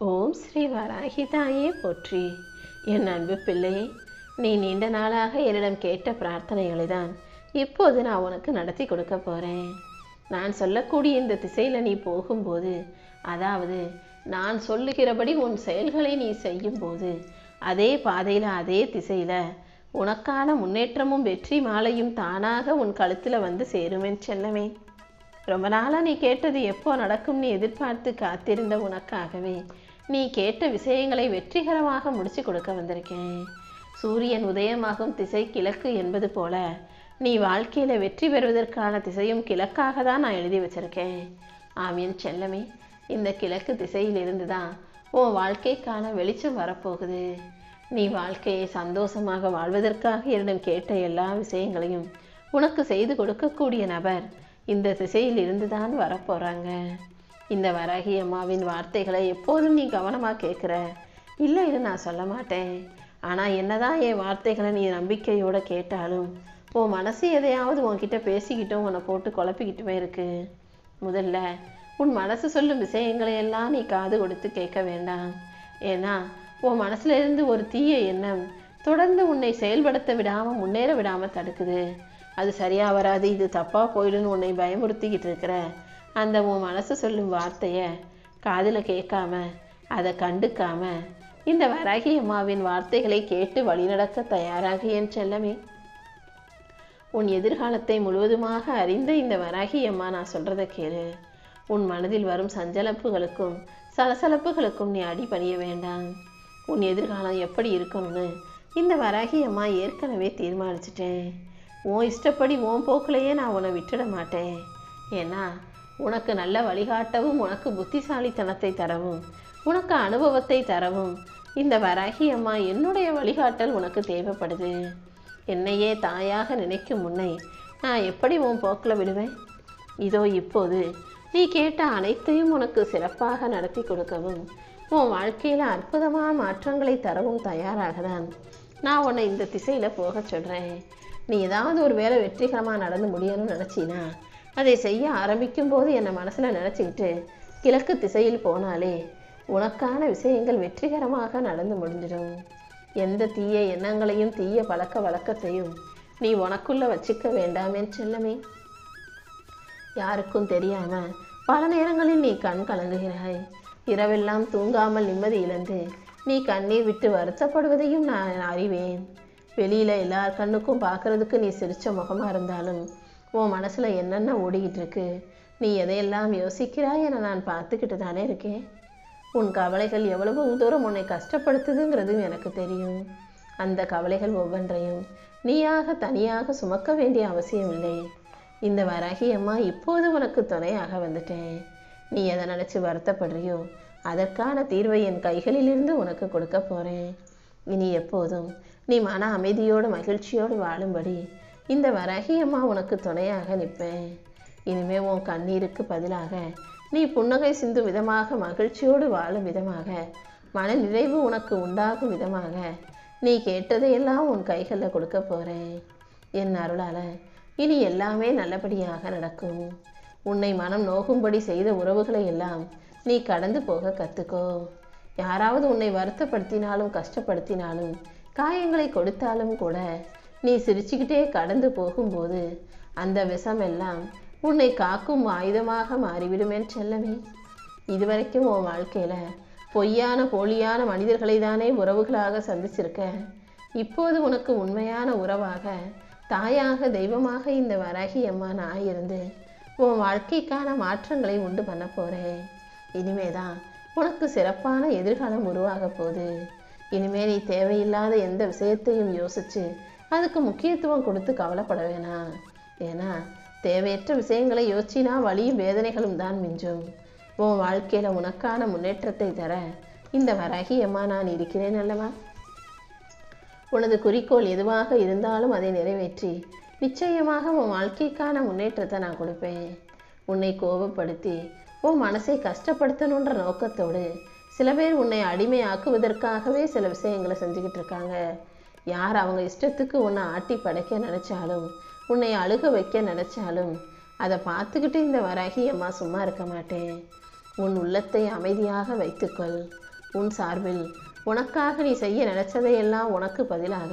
ஓம் ஸ்ரீ வராகிதாயே போற்றி. என் அன்பு பிள்ளையே நீ நீண்ட நாளாக என்னிடம் கேட்ட பிரார்த்தனைகளை தான் இப்போது நான் உனக்கு நடத்தி கொடுக்க போகிறேன் நான் சொல்லக்கூடிய இந்த திசையில் நீ போகும்போது அதாவது நான் சொல்லுகிறபடி உன் செயல்களை நீ செய்யும்போது அதே பாதையில் அதே திசையில் உனக்கான முன்னேற்றமும் வெற்றி மாலையும் தானாக உன் கழுத்தில் வந்து சேருமென் செல்லவே ரொம்ப நாளாக நீ கேட்டது எப்போ நடக்கும்னு எதிர்பார்த்து காத்திருந்த உனக்காகவே நீ கேட்ட விஷயங்களை வெற்றிகரமாக முடிச்சு கொடுக்க வந்திருக்கேன். சூரியன் உதயமாகும் திசை கிழக்கு என்பது போல நீ வாழ்க்கையில் வெற்றி பெறுவதற்கான திசையும் கிழக்காக தான் நான் எழுதி வச்சிருக்கேன். ஆமீன் செல்லமே இந்த கிழக்கு திசையிலிருந்து தான் உன் வாழ்க்கைக்கான வெளிச்சம் வரப்போகுது. நீ வாழ்க்கையை சந்தோஷமாக வாழ்வதற்காக என்னிடம் கேட்ட எல்லா விஷயங்களையும் உனக்கு செய்து கொடுக்கக்கூடிய நபர் இந்த திசையில் இருந்து தான் வரப்போகிறாங்க இந்த வராகி அம்மாவின் வார்த்தைகளை எப்போதும் நீ கவனமாக கேட்குற. இல்லைன்னு நான் சொல்ல மாட்டேன். ஆனால் என்னதான் என் வார்த்தைகளை நீ நம்பிக்கையோடு கேட்டாலும் உன் மனசு எதையாவது உன்கிட்ட பேசிக்கிட்டும் உன்னை போட்டு குழப்பிக்கிட்டுமே இருக்கு. முதல்ல உன் மனசு சொல்லும் விஷயங்களை எல்லாம் நீ காது கொடுத்து கேட்க வேண்டாம். ஏன்னா உன் மனசுல இருந்து ஒரு தீய எண்ணம் தொடர்ந்து உன்னை செயல்படுத்த விடாமல் முன்னேற விடாமல் தடுக்குது. அது சரியாக வராது இது தப்பாக போயிடுன்னு உன்னை பயமுறுத்திக்கிட்டு இருக்கிற அந்த உன் மனசு சொல்லும் வார்த்தையை காதில் கேட்காம அதை கண்டுக்காம இந்த வராகி அம்மாவின் வார்த்தைகளை கேட்டு வழிநடக்க தயாராக என் செல்லமே. உன் எதிர்காலத்தை முழுவதுமாக அறிந்த இந்த வராகி அம்மா நான் சொல்கிறத கேளு. உன் மனதில் வரும் சஞ்சலப்புகளுக்கும் சலசலப்புகளுக்கும் நீ அடிபணிய வேண்டாம். உன் எதிர்காலம் எப்படி இருக்கணும்னு இந்த வராகி அம்மா ஏற்கனவே தீர்மானிச்சிட்டேன். உன் இஷ்டப்படி உன் போக்கிலேயே நான் உன்னை விட்டுட மாட்டேன். ஏன்னா உனக்கு நல்ல வழிகாட்டவும் உனக்கு புத்திசாலித்தனத்தை தரவும் உனக்கு அனுபவத்தை தரவும். இந்த வராகி அம்மா என்னுடைய வழிகாட்டல் உனக்கு தேவைப்படுது. என்னையே தாயாக நினைக்கும் முன்னை நான் எப்படி உன் போக்கில் விடுவேன்? இதோ இப்போது நீ கேட்ட அனைத்தையும் உனக்கு சிறப்பாக நடத்தி கொடுக்கவும் உன் வாழ்க்கையில் அற்புதமான மாற்றங்களை தரவும் தயாராக தான் நான் உன்னை இந்த திசையில் போக சொல்கிறேன் நீ ஏதாவது ஒரு வேலை வெற்றிகரமாக நடந்து முடியணும்னு நினச்சினா அதை செய்ய ஆரம்பிக்கும் போது என்னை மனசில் நினச்சிக்கிட்டு கிழக்கு திசையில் போனாலே உனக்கான விஷயங்கள் வெற்றிகரமாக நடந்து முடிஞ்சிடும். எந்த தீய எண்ணங்களையும் தீய பழக்க வழக்கத்தையும் நீ உனக்குள்ள வச்சுக்க வேண்டாமே செல்லமே. யாருக்கும் தெரியாம பல நேரங்களில் நீ கண் கலங்குகிறாய். இரவெல்லாம் தூங்காமல் நிம்மதி இழந்து நீ கண்ணீர் விட்டு வருத்தப்படுவதையும் நான் அறிவேன். வெளியில எல்லார் கண்ணுக்கும் பார்க்கறதுக்கு நீ சிரிச்ச முகமா இருந்தாலும் உன் மனசில் என்னென்ன ஓடிக்கிட்டு இருக்கு? நீ எதையெல்லாம் யோசிக்கிறாய் என நான் பார்த்துக்கிட்டு தானே இருக்கேன். உன் கவலைகள் எவ்வளவு தூரம் உன்னை கஷ்டப்படுத்துதுங்கிறதும் எனக்கு தெரியும். அந்த கவலைகள் ஒவ்வொன்றையும் நீயாக தனியாக சுமக்க வேண்டிய அவசியம் இல்லை. இந்த வராகி அம்மா இப்போது உனக்கு துணையாக வந்துட்டேன். நீ எதை நினச்சி வருத்தப்படுறியோ அதற்கான தீர்வை என் கைகளிலிருந்து உனக்கு கொடுக்க போகிறேன் இனி எப்போதும் நீ மன அமைதியோடு மகிழ்ச்சியோடு வாழும்படி இந்த வரகியம்மா உனக்கு துணையாக நிற்பேன். இனிமே உன் கண்ணீருக்கு பதிலாக நீ புன்னகை சிந்தும் விதமாக மகிழ்ச்சியோடு வாழும் விதமாக மன நிறைவு உனக்கு உண்டாகும் விதமாக நீ கேட்டதையெல்லாம் உன் கைகளில் கொடுக்க போகிறேன் என் அருளால இனி எல்லாமே நல்லபடியாக நடக்கும். உன்னை மனம் நோகும்படி செய்த உறவுகளை எல்லாம் நீ கடந்து போக கற்றுக்கோ யாராவது உன்னை வருத்தப்படுத்தினாலும் கஷ்டப்படுத்தினாலும் காயங்களை கொடுத்தாலும் கூட நீ சிரிச்சுக்கிட்டே கடந்து போகும்போது அந்த விஷமெல்லாம் உன்னை காக்கும் ஆயுதமாக மாறிவிடுமேன் செல்லமே. இதுவரைக்கும் உன் வாழ்க்கையில பொய்யான போலியான மனிதர்களை தானே உறவுகளாக சந்திச்சிருக்க. இப்போது உனக்கு உண்மையான உறவாக தாயாக தெய்வமாக இந்த வராகி அம்மா நான் இருந்து உன் வாழ்க்கைக்கான மாற்றங்களை உண்டு பண்ண போறேன். இனிமேதான் உனக்கு சிறப்பான எதிர்காலம் உருவாக போகுது. இனிமே நீ தேவையில்லாத எந்த விஷயத்தையும் யோசிச்சு அதுக்கு முக்கியத்துவம் கொடுத்து கவலைப்பட வேணாம் ஏன்னா தேவையற்ற விஷயங்களை யோசிச்சினா வழியும் வேதனைகளும் தான் மிஞ்சும். உன் வாழ்க்கையில் உனக்கான முன்னேற்றத்தை தர இந்த வராகி அம்மா நான் இருக்கிறேன் அல்லவா? உனது குறிக்கோள் எதுவாக இருந்தாலும் அதை நிறைவேற்றி நிச்சயமாக உன் வாழ்க்கைக்கான முன்னேற்றத்தை நான் கொடுப்பேன். உன்னை கோபப்படுத்தி உன் மனசை கஷ்டப்படுத்தணுன்ற நோக்கத்தோடு சில பேர் உன்னை அடிமையாக்குவதற்காகவே சில விஷயங்களை செஞ்சுக்கிட்டு இருக்காங்க. யார் அவங்க இஷ்டத்துக்கு உன்னை ஆட்டி படைக்க நினைச்சாலும் உன்னை அழுக வைக்க நினைச்சாலும் அதை பார்த்துக்கிட்டு இந்த வராகி அம்மா சும்மா இருக்க மாட்டேன். உன் உள்ளத்தை அமைதியாக வைத்துக்கொள். உன் சார்பில் உனக்காக நீ செய்ய நினைச்சதையெல்லாம் உனக்கு பதிலாக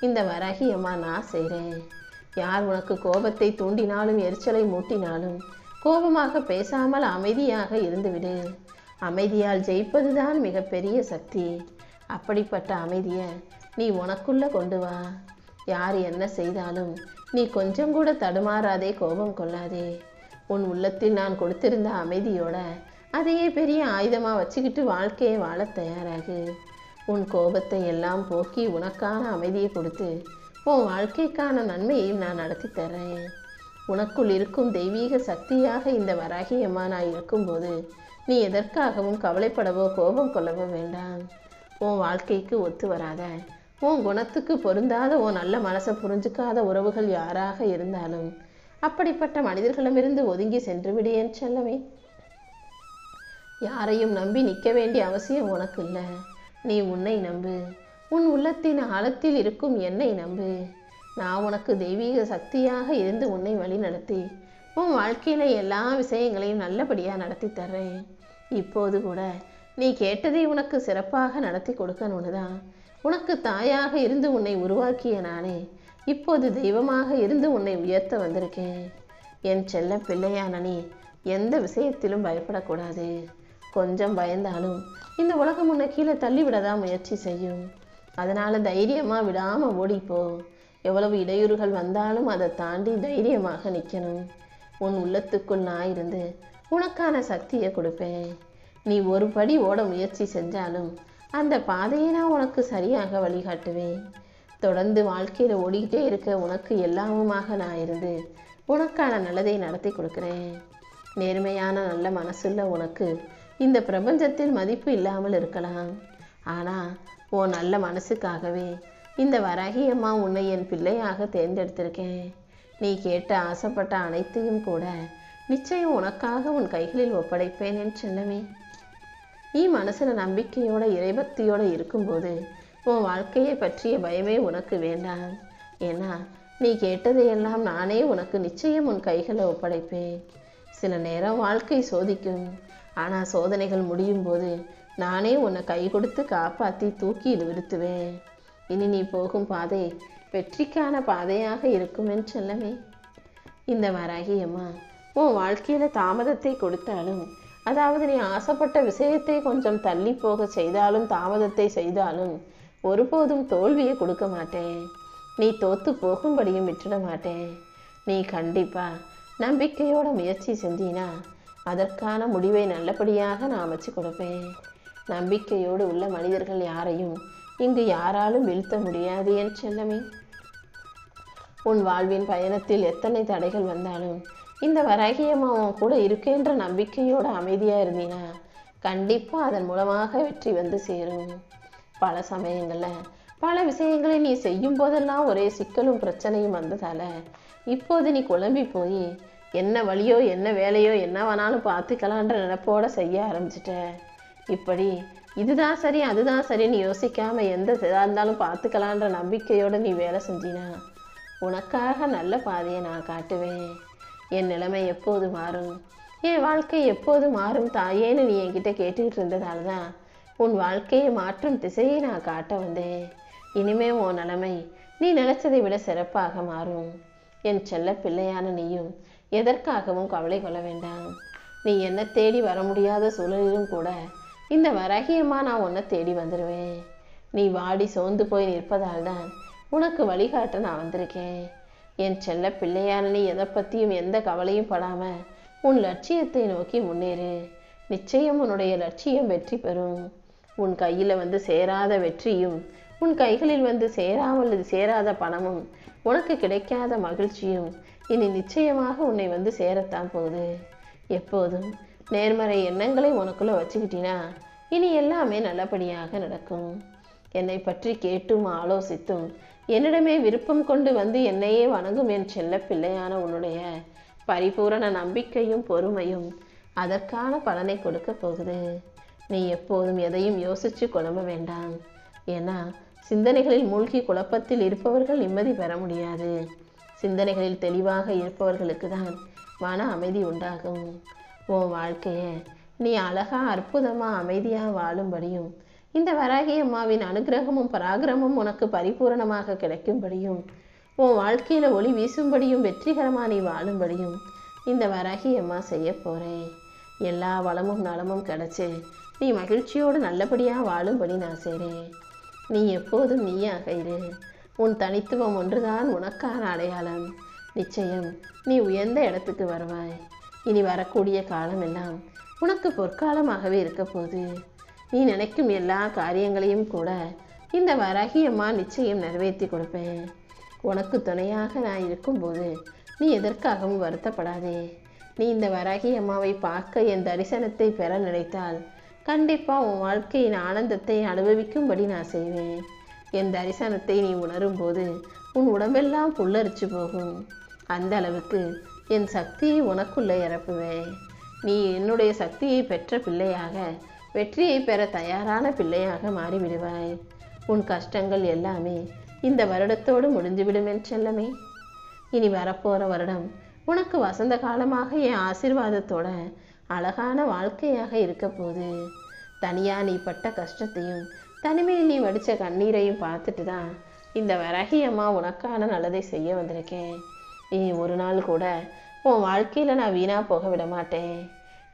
இந்த வராகி அம்மா நான் செய்கிறேன் யார் உனக்கு கோபத்தை தூண்டினாலும் எரிச்சலை மூட்டினாலும் கோபமாக பேசாமல் அமைதியாக இருந்துவிடு. அமைதியால் ஜெயிப்பதுதான் மிகப்பெரிய சக்தி. அப்படிப்பட்ட அமைதியை நீ உனக்குள்ளே கொண்டு வா. யார் என்ன செய்தாலும் நீ கொஞ்சம் கூட தடுமாறாதே கோபம் கொள்ளாதே. உன் உள்ளத்தில் நான் கொடுத்திருந்த அமைதியோட அதையே பெரிய ஆயுதமாக வச்சுக்கிட்டு வாழ்க்கையை வாழ தயாராகு. உன் கோபத்தை எல்லாம் போக்கி உனக்கான அமைதியை கொடுத்து உன் வாழ்க்கைக்கான நன்மையையும் நான் நடத்தி தர்றேன். உனக்குள் இருக்கும் தெய்வீக சக்தியாக இந்த வராகியம்மா நான் இருக்கும்போது நீ எதற்காகவும் கவலைப்படவோ கோபம் கொள்ளவோ வேண்டாம். உன் வாழ்க்கைக்கு ஒத்து வராத உன் குணத்துக்கு பொருந்தாத உன் நல்ல மனசை புரிஞ்சுக்காத உறவுகள் யாராக இருந்தாலும் அப்படிப்பட்ட மனிதர்களிடமிருந்து ஒதுங்கி சென்று விடு என் செல்லமே. யாரையும் நம்பி நிற்க வேண்டிய அவசியம் உனக்கு இல்லை. நீ உன்னை நம்பு. உன் உள்ளத்தின் ஆழத்தில் இருக்கும் என்னை நம்பு. நான் உனக்கு தெய்வீக சக்தியாக இருந்து உன்னை வழிநடத்தி உன் வாழ்க்கையில எல்லா விஷயங்களையும் நல்லபடியாக நடத்தி தர்றேன். இப்போது கூட நீ கேட்டதை உனக்கு சிறப்பாக நடத்தி கொடுக்கணும்னு தான் உனக்கு தாயாக இருந்து உன்னை உருவாக்கிய நானே. இப்போது தெய்வமாக இருந்து உன்னை உயர்த்த வந்திருக்கேன். என் செல்ல பிள்ளையான நீ எந்த விஷயத்திலும் பயப்படக்கூடாது. கொஞ்சம் பயந்தாலும் இந்த உலகம் உன்னை கீழே தள்ளிவிடதான் முயற்சி செய்யும். அதனால் தைரியமாக விடாமல் ஓடிப்போ. எவ்வளவு இடையூறுகள் வந்தாலும் அதை தாண்டி தைரியமாக நிற்கணும் உன் உள்ளத்துக்குள் நான் இருந்து உனக்கான சக்தியை கொடுப்பேன். நீ ஒரு படி ஓட முயற்சி செஞ்சாலும் அந்த பாதையை நான் உனக்கு சரியாக வழிகாட்டுவேன். தொடர்ந்து வாழ்க்கையில் ஓடிக்கிட்டே இருக்க உனக்கு எல்லாமுமாக நான் இருந்து உனக்கான நல்லதை நடத்தி கொடுக்குறேன். நேர்மையான நல்ல மனசுள்ள உனக்கு இந்த பிரபஞ்சத்தில் மதிப்பு இல்லாமல் இருக்கலாம். ஆனால் ஓ நல்ல மனசுக்காகவே இந்த வராகி அம்மா உன்னை என் பிள்ளையாக தேர்ந்தெடுத்திருக்கேன். நீ கேட்ட ஆசைப்பட்ட அனைத்தையும் கூட நிச்சயம் உனக்காக உன் கைகளில் ஒப்படைப்பேன் என் செல்லமே. நீ மனசில் நம்பிக்கையோட இறைபக்தியோடு இருக்கும்போது உன் வாழ்க்கையை பற்றிய பயமே உனக்கு வேண்டாம். ஏன்னா நீ கேட்டதையெல்லாம் நானே உனக்கு நிச்சயம் உன் கைகளை ஒப்படைப்பேன். சில நேரம் வாழ்க்கை சோதிக்கும். ஆனால் சோதனைகள் முடியும் போது நானே உன்னை கை கொடுத்து காப்பாற்றி தூக்கி நிறுத்துவேன் இனி நீ போகும் பாதை வெற்றிக்கான பாதையாக இருக்கும் என் செல்லமே. இந்த வராகி அம்மா உன் வாழ்க்கையில் தாமதத்தை கொடுத்தாலும் அதாவது நீ ஆசைப்பட்ட விஷயத்தை கொஞ்சம் தள்ளி போக செய்தாலும் தாமதத்தை செய்தாலும் ஒருபோதும் தோல்வியை கொடுக்க மாட்டேன். நீ தோத்து போகும்படியும் விட்டுட மாட்டேன். நீ கண்டிப்பா நம்பிக்கையோட முயற்சி செஞ்சினா அதற்கான முடிவை நல்லபடியாக நான் அமைச்சு கொடுப்பேன். நம்பிக்கையோடு உள்ள மனிதர்கள் யாரையும் இங்கு யாராலும் வீழ்த்த முடியாது என் செல்லமே. உன் வாழ்வின் பயணத்தில் எத்தனை தடைகள் வந்தாலும் இந்த வராகியம்மா கூட இருக்கேன்ற நம்பிக்கையோட அமைதியாக இருந்தீனா கண்டிப்பாக அதன் மூலமாக வெற்றி வந்து சேரும். பல சமயங்களில் பல விஷயங்களை நீ செய்யும் போதெல்லாம் ஒரே சிக்கலும் பிரச்சனையும் வந்ததால இப்போது நீ குழம்பி போய் என்ன வழியோ என்ன வேலையோ என்ன வேணாலும் பார்த்துக்கலான்ற நினைப்போட செய்ய ஆரம்பிச்சிட்ட. இப்படி இதுதான் சரி அதுதான் சரின்னு யோசிக்காமல் எந்த இதாக இருந்தாலும் பார்த்துக்கலான்ற நம்பிக்கையோடு நீ வேலை செஞ்சினா உனக்காக நல்ல பாதையை நான் காட்டுவேன். என் நிலைமை எப்போது மாறும்? என் வாழ்க்கை எப்போது மாறும் தாயேன்னு நீ என்கிட்ட கேட்டுக்கிட்டு இருந்ததால தான் உன் வாழ்க்கையை மாற்றும் திசையை நான் காட்ட வந்தேன். இனிமே உன் நிலைமை நீ நினைச்சதை விட சிறப்பாக மாறும். என் செல்ல பிள்ளையான நீயும் எதற்காகவும் கவலை கொள்ள வேண்டாம். நீ என்ன தேடி வர முடியாத சூழலிலும் கூட இந்த வராகியமா நான் உன்னை தேடி வந்துடுவேன் நீ வாடி சோர்ந்து போய் நிற்பதால் தான் உனக்கு வழிகாட்ட நான் வந்திருக்கேன். என் செல்ல பிள்ளையான எதை பற்றியும் எந்த கவலையும் படாமல் உன் லட்சியத்தை நோக்கி முன்னேறு. நிச்சயம் உன்னுடைய லட்சியம் வெற்றி பெறும். உன் கையில் வந்து சேராத வெற்றியும் உன் கைகளில் வந்து சேராமல் சேராத பணமும் உனக்கு கிடைக்காத மகிழ்ச்சியும் இனி நிச்சயமாக உன்னை வந்து சேரத்தான் போகுது. எப்போதும் நேர்மறை எண்ணங்களை உனக்குள்ளே வச்சுக்கிட்டினா இனி எல்லாமே நல்லபடியாக நடக்கும். என்னை பற்றி கேட்டும் ஆலோசித்தும் என்னிடமே விருப்பம் கொண்டு வந்து என்னையே வணங்கும் என் செல்ல பிள்ளையான உன்னுடைய பரிபூரண நம்பிக்கையும் பொறுமையும் அதற்கான பலனை கொடுக்க போகுது. நீ எப்போதும் எதையும் யோசிச்சு குழம்ப வேண்டாம். ஏன்னா சிந்தனைகளில் மூழ்கி குழப்பத்தில் இருப்பவர்கள் நிம்மதி பெற முடியாது. சிந்தனைகளில் தெளிவாக இருப்பவர்களுக்கு தான் மன அமைதி உண்டாகும். உன் வாழ்க்கையை நீ அழகா அற்புதமாக அமைதியாக வாழும்படியும் இந்த வராகி அம்மாவின் அனுகிரகமும் பராக்கிரமும் உனக்கு பரிபூரணமாக கிடைக்கும்படியும் உன் வாழ்க்கையில் ஒளி வீசும்படியும் வெற்றிகரமாக நீ வாழும்படியும் இந்த வராகி அம்மா செய்ய போகிறேன் எல்லா வளமும் நலமும் கிடச்சி நீ மகிழ்ச்சியோடு நல்லபடியாக வாழும்படி நான் செய்கிறேன் நீ எப்போதும் நீயாக இரு. உன் தனித்துவம் ஒன்றுதான் உனக்கான அடையாளம். நிச்சயம் நீ உயர்ந்த இடத்துக்கு வருவாய். இனி வரக்கூடிய காலமெல்லாம் உனக்கு பொற்காலமாகவே இருக்க போகுது. நீ நினைக்கும் எல்லா காரியங்களையும் கூட இந்த வரகியம்மா நிச்சயம் நிறைவேற்றி கொடுப்பேன். உனக்கு துணையாக நான் இருக்கும்போது நீ எதற்காகவும் வருத்தப்படாதே. நீ இந்த வராகி அம்மாவை பார்க்க என் தரிசனத்தை பெற நினைத்தால் கண்டிப்பாக உன் வாழ்க்கையின் ஆனந்தத்தை அனுபவிக்கும்படி நான் செய்வேன். என் தரிசனத்தை நீ உணரும்போது உன் உடம்பெல்லாம் புல்லரிச்சு போகும். அந்த அளவுக்கு என் சக்தியை உனக்குள்ளே இறப்புவேன் நீ என்னுடைய சக்தியை பெற்ற பிள்ளையாக வெற்றியை பெற தயாரான பிள்ளையாக மாறிவிடுவாய். உன் கஷ்டங்கள் எல்லாமே இந்த வருடத்தோடு முடிந்துவிடும் என் செல்லமே. இனி வரப்போகிற வருடம் உனக்கு வசந்த காலமாக என் ஆசீர்வாதத்தோட அழகான வாழ்க்கையாக இருக்க போது தனியாக நீ பட்ட கஷ்டத்தையும் தனிமையில் நீ வடித்த கண்ணீரையும் பார்த்துட்டு தான் இந்த வராகி அம்மா உனக்கான நல்லதை செய்ய வந்திருக்கேன். நீ ஒரு நாள் கூட உன் வாழ்க்கையில் நான் வீணாக போக விட மாட்டேன்.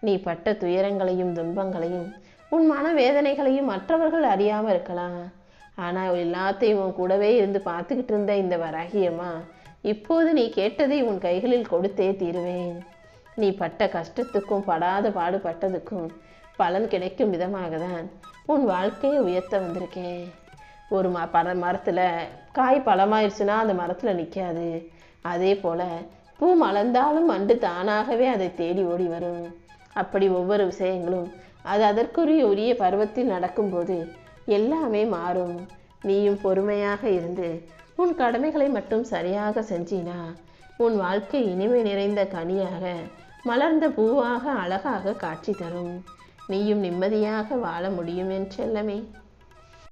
நீ பட்ட துயரங்களையும் துன்பங்களையும் உன் மனவேதனைகளையும் மற்றவர்கள் அறியாமல் இருக்கலாம். ஆனால் எல்லாத்தையும் உன் கூடவே இருந்து பார்த்துக்கிட்டு இருந்த இந்த வராகியம்மா இப்போது நீ கேட்டதை உன் கைகளில் கொடுத்தே தீருவேன். நீ பட்ட கஷ்டத்துக்கும் படாத பாடுபட்டதுக்கும் பலன் கிடைக்கும் விதமாக தான் உன் வாழ்க்கையை உயர்த்த வந்திருக்கேன். ஒரு ம பல மரத்தில் காய் பழமாயிருச்சுன்னா அந்த மரத்தில் நிற்காது அதே போல் பூ மலர்ந்தாலும் அண்டு தானாகவே அதை தேடி ஓடி வரும். அப்படி ஒவ்வொரு விஷயங்களும் அது அதற்குரிய உரிய பருவத்தில் நடக்கும்போது எல்லாமே மாறும். நீயும் பொறுமையாக இருந்து உன் கடமைகளை மட்டும் சரியாக செஞ்சினா உன் வாழ்க்கை இனிமை நிறைந்த கனியாக மலர்ந்த பூவாக அழகாக காட்சி தரும். நீயும் நிம்மதியாக வாழ முடியும் என் செல்லமே.